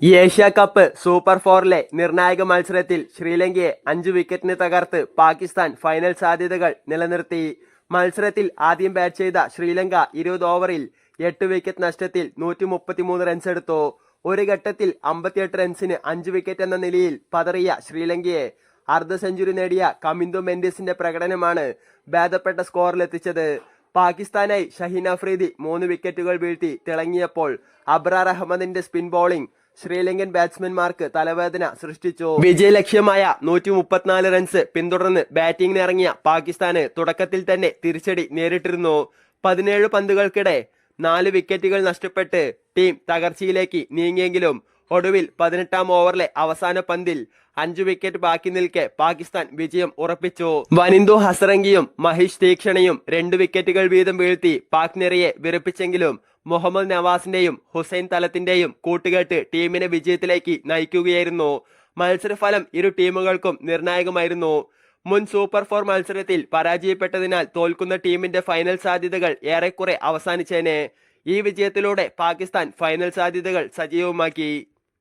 Asia cup super ഫോറിലെ നിർണായക മത്സരത്തിൽ ശ്രീലങ്കയെ അഞ്ച് വിക്കറ്റിന് തകർത്ത് പാകിസ്ഥാൻ ഫൈനൽ സാധ്യതകൾ നിലനിർത്തി. മത്സരത്തിൽ ആദ്യം ബാറ്റ് ചെയ്ത ശ്രീലങ്ക ഇരുപത് ഓവറിൽ എട്ട് വിക്കറ്റ് നഷ്ടത്തിൽ നൂറ്റി മുപ്പത്തിമൂന്ന് റൺസ് എടുത്തു. ഒരു ഘട്ടത്തിൽ അമ്പത്തിയെട്ട് റൺസിന് അഞ്ച് വിക്കറ്റ് എന്ന നിലയിൽ പതറിയ ശ്രീലങ്കയെ അർദ്ധ സെഞ്ചുറി നേടിയ കമിന്ദു മെൻഡിസിന്റെ പ്രകടനമാണ് ഭേദപ്പെട്ട സ്കോറിലെത്തിച്ചത് പാകിസ്ഥാനായി ഷഹീൻ അഫ്രീദി മൂന്ന് വിക്കറ്റുകൾ വീഴ്ത്തി തിളങ്ങിയപ്പോൾ അബ്രാർ അഹമ്മദിന്റെ സ്പിൻ ബോളിംഗ് ശ്രീലങ്കൻ ബാറ്റ്സ്മാൻമാർക്ക് തലവേദന സൃഷ്ടിച്ചു. വിജയലക്ഷ്യമായ നൂറ്റി മുപ്പത്തിനാല് റൺസ് പിന്തുടർന്ന് ബാറ്റിംഗിനിറങ്ങിയ പാകിസ്ഥാന് തുടക്കത്തിൽ തന്നെ തിരിച്ചടി നേരിട്ടിരുന്നു. പതിനേഴ് പന്തുകൾക്കിടെ നാല് വിക്കറ്റുകൾ നഷ്ടപ്പെട്ട് ടീം തകർച്ചയിലേക്ക് നീങ്ങിയെങ്കിലും ഒടുവിൽ പതിനെട്ടാം ഓവറിലെ അവസാന പന്തിൽ അഞ്ചു വിക്കറ്റ് ബാക്കി നിൽക്കെ പാകിസ്ഥാൻ വിജയം ഉറപ്പിച്ചു. വനിന്ദു ഹസറങ്കിയും മഹേഷ് തീക്ഷണയും രണ്ട് വിക്കറ്റുകൾ വീതം വീഴ്ത്തി പാക് നിറയെ വിറപ്പിച്ചെങ്കിലും മുഹമ്മദ് നവാസിന്റെയും ഹുസൈൻ തലത്തിന്റെയും കൂട്ടുകെട്ട് ടീമിനെ വിജയത്തിലേക്ക് നയിക്കുകയായിരുന്നു. മത്സരഫലം ഇരു ടീമുകൾക്കും നിർണായകമായിരുന്നു. മുൻ സൂപ്പർ ഫോർ മത്സരത്തിൽ പരാജയപ്പെട്ടതിനാൽ തോൽക്കുന്ന ടീമിന്റെ ഫൈനൽ സാധ്യതകൾ ഏറെക്കുറെ അവസാനിച്ചേനെ. ഈ വിജയത്തിലൂടെ പാകിസ്ഥാൻ ഫൈനൽ സാധ്യതകൾ സജീവമാക്കി.